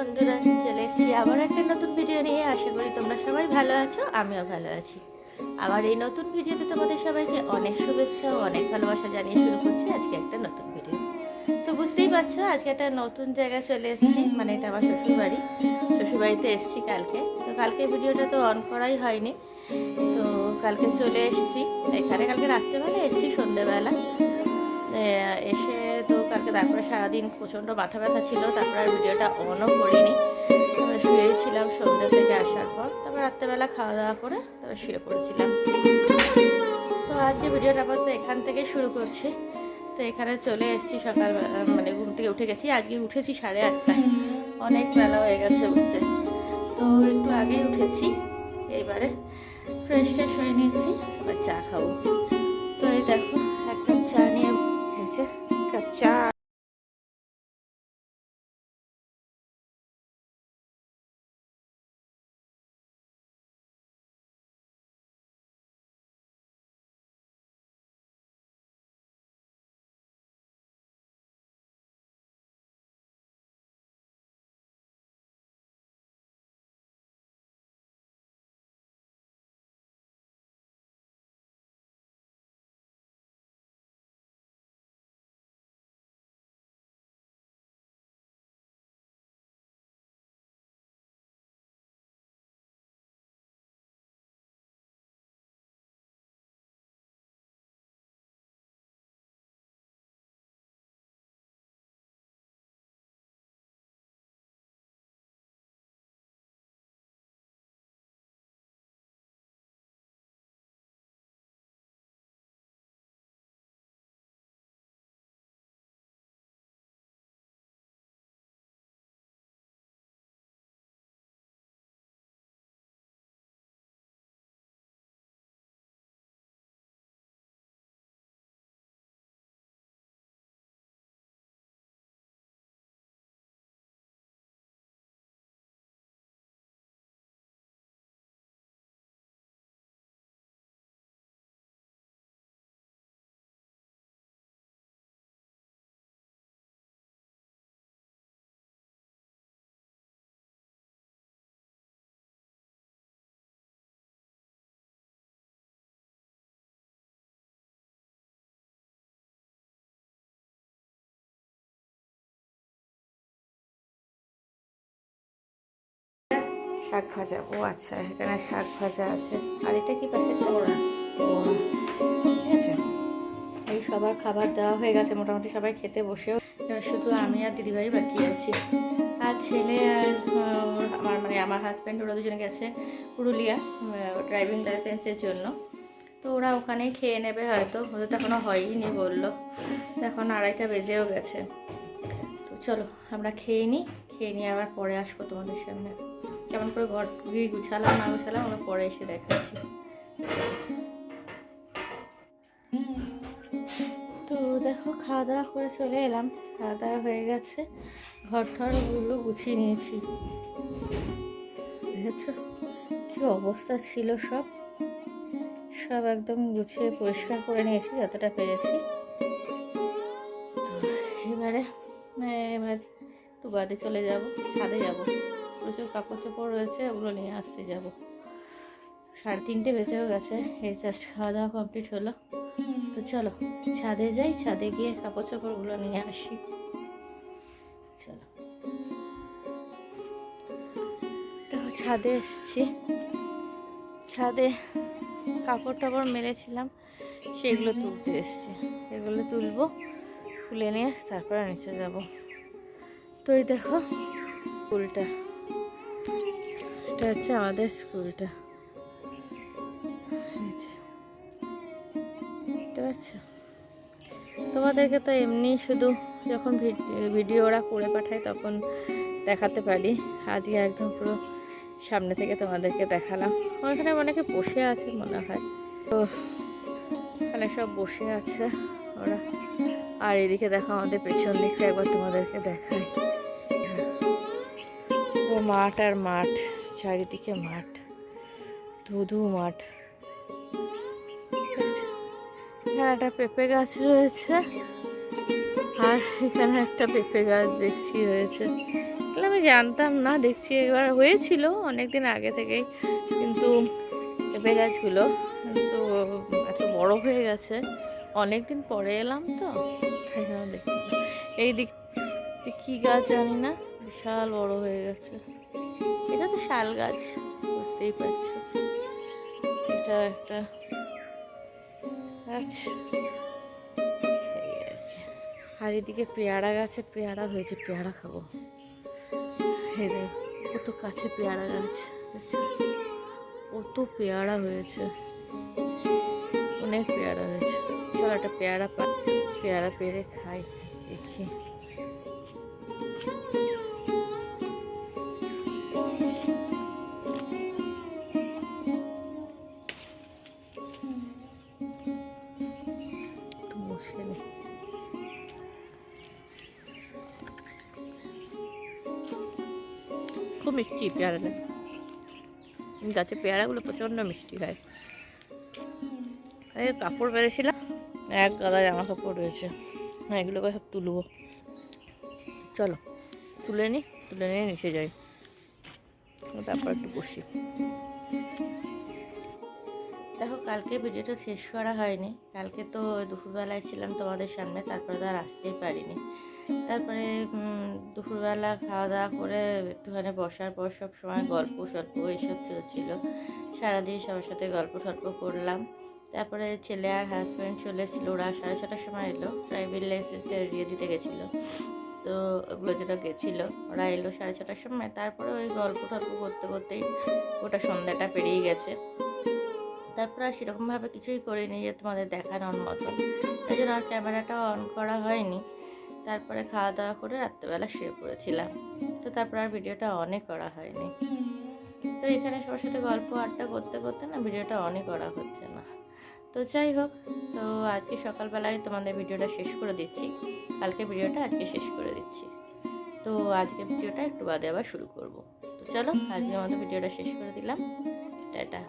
বন্ধুরা চলে এসেছি আবার একটা নতুন ভিডিও নিয়ে। আশা করি তোমরা সবাই ভালো আছো, আমিও ভালো আছি। আবার এই নতুন ভিডিওতে তোমাদের সবাইকে অনেক শুভেচ্ছা অনেক ভালোবাসা জানিয়ে শুরু করছি আজকে একটা নতুন ভিডিও তো বুঝতেই পারছ, আজকে একটা নতুন জায়গায় চলে এসেছি মানে এটা আমার শ্বশুরবাড়ি। শ্বশুরবাড়িতে এসেছি কালকে। তো কালকে ভিডিওটা তো অন করাই হয়নি। তো কালকে চলে এসেছি। এখানে কালকে রাত্রেবেলা এসেছি, সন্ধ্যেবেলা। এসে তো কালকে তারপরে সারাদিন প্রচণ্ড মাথা ব্যথা ছিল, তারপরে ভিডিওটা অনও করিনি। তারপরে শুয়েছিলাম সন্ধ্যে থেকে আসার পর, তারপর রাত্রেবেলা খাওয়া দাওয়া করে তারপর শুয়ে পড়েছিলাম। তো আজকে ভিডিওটা আপাতত এখান থেকে শুরু করছি। তো এখানে চলে এসেছি সকাল মানে ঘুম থেকে উঠে গেছি। আজকে উঠেছি সাড়ে আটটায়। অনেক বেলা হয়ে গেছে উঠতে। তো একটু আগেই উঠেছি, এবারে ফ্রেশ ট্রেশ হয়ে নিয়েছি শাক ভাজা। ও আচ্ছা এখানে শাক ভাজা আছে। আর এটা কি পাশে ওরা এই সবার খাবার দেওয়া হয়ে গেছে, মোটামুটি সবাই খেতে বসেও। শুধু আমি আর দিদিভাই বাকি আছি। আর ছেলে আর আমার মানে আমার হাজব্যান্ড ওরা দুজনে গেছে পুরুলিয়া ড্রাইভিং লাইসেন্সের জন্য। তো ওরা ওখানেই খেয়ে নেবে হয়তো। ওদের তো এখনও হয়নি বলল। এখন আড়াইটা বেজেও গেছে। তো চলো, আমরা খেয়ে নিই খেয়ে নিয়ে আবার পরে আসব তোমাদের সামনে। কেমন করে ঘর গিয়ে গুছালাম, না গুছালাম, আমরা পরে এসে দেখাচ্ছি। তো দেখো, খাওয়া দাওয়া করে চলে এলাম। খাওয়া দাওয়া হয়ে গেছে। ঘর ঠরগুলো গুছিয়ে নিয়েছি। দেখেছ? কি অবস্থা ছিল সব? সব একদম গুছিয়ে পরিষ্কার করে নিয়েছি, যতটা পেরেছি। এবারে, এবার একটু বাদে চলে যাব, ছাদে যাব। প্রচুর কাপড় চোপড় রয়েছে, ওগুলো নিয়ে আসতে যাব। সাড়ে তিনটে বেজেও গেছে, এই জাস্ট খাওয়া দাওয়া কমপ্লিট হলো। তো চলো, ছাদে যাই, ছাদে গিয়ে কাপড় চোপড়গুলো নিয়ে আসি। চলো। তো ছাদে এসছি। ছাদে কাপড় টাপড় মেলেছিলাম, সেগুলো তুলতে এসছি। এগুলো তুলবো, তুলে নিয়ে তারপরে নিচে যাব। তো এই দেখো স্কুলটা এটা হচ্ছে আমাদের স্কুলটা। তোমাদেরকে তো এমনি শুধু যখন ভিড- ভিডিও ওরা করে পাঠায় তখন দেখাতে পারি। আজকে একদম পুরো সামনে থেকে তোমাদেরকে দেখালাম। ওখানে অনেকে বসে আছে মনে হয়। তো ওখানে সব বসে আছে ওরা। আর এদিকে দেখো আমাদের পেছন দিকটা একবার তোমাদেরকে দেখাই। ও মাঠ আর মাঠ, চারিদিকে মাঠ, ধুধু মাঠ? এখানে একটা পেঁপে গাছ রয়েছে, আর এখানে একটা পেঁপে গাছ দেখছি রয়েছে। তাহলে আমি জানতাম না, দেখছি এবার হয়েছিল অনেক দিন আগে থেকেই, কিন্তু পেঁপে গাছগুলো তো এত বড় হয়ে গেছে। অনেক দিন পরে এলাম তো এই দিক কী গাছ জানি না। বিশাল বড় হয়ে গেছে। এটা তো শাল গাছ বুঝতেই পারছ। এটা একটা গাছ। আর এদিকে পেয়ারা গাছে পেয়ারা হয়েছে পেয়ারা খাব। দেখ, কত কাছে পেয়ারা গাছ? কত পেয়ারা হয়েছে। অনেক পেয়ারা হয়েছে। চল একটা পেয়ারা পেয়ারা পেরে খাই দেখি। বসে খুব মিষ্টি পেয়ারাটা গাছে পেয়ারাগুলো প্রচণ্ড মিষ্টি হয়। এই কাপড় পেরেছিলাম এক গাদা জামা কাপড় রয়েছে। এগুলোকে সব তুলবো। চলো, তুলে নিই তুলে নিয়ে নিচে যাই। তারপর একটু বসি। কালকে ভিডিওটা শেষ করা হয়নি। কালকে তো দুপুরবেলায় ছিলাম তোমাদের সামনে, তারপরে তো আর আসতেই পারিনি। তারপরে দুপুরবেলা খাওয়া দাওয়া করে একটুখানি বসার পর সব সময় গল্প সল্প এইসব চলছিল। সারাদিন সবার সাথে গল্প সল্প করলাম। তারপরে ছেলে আর হাজব্যান্ড চলে এসেছিল, ওরা সাড়ে ছটার সময় এলো প্রাইভেট লাইসেন্সে ইয়ে দিতে গেছিল। তো ওগুলো যেটা গেছিল, ওরা এলো সাড়ে ছটার সময়। তারপরে ওই গল্প টল্প করতে করতেই ওটা সন্ধ্যাটা পেরিয়ে গেছে। তারপর আর সেরকমভাবে কিছুই করিনি যে তোমাদের দেখানোর মতো। তাই জন্য আর ক্যামেরাটা অন করা হয়নি। তারপরে খাওয়া দাওয়া করে রাত্রেবেলা শুয়ে পড়েছিলাম। তো তারপর আর ভিডিওটা অনই করা হয়নি। তো এখানে সবার সাথে গল্প, আড্ডা করতে করতে না ভিডিওটা অনই করা হচ্ছে না। তো যাই হোক, তো আজকে সকালবেলায় তোমাদের ভিডিওটা শেষ করে দিচ্ছি। কালকে ভিডিওটা আজকে শেষ করে দিচ্ছি। তো আজকে ভিডিওটা একটু বাদে আবার শুরু করব। তো চলো আজকে আমাদের ভিডিওটা শেষ করে দিলাম। টাটা।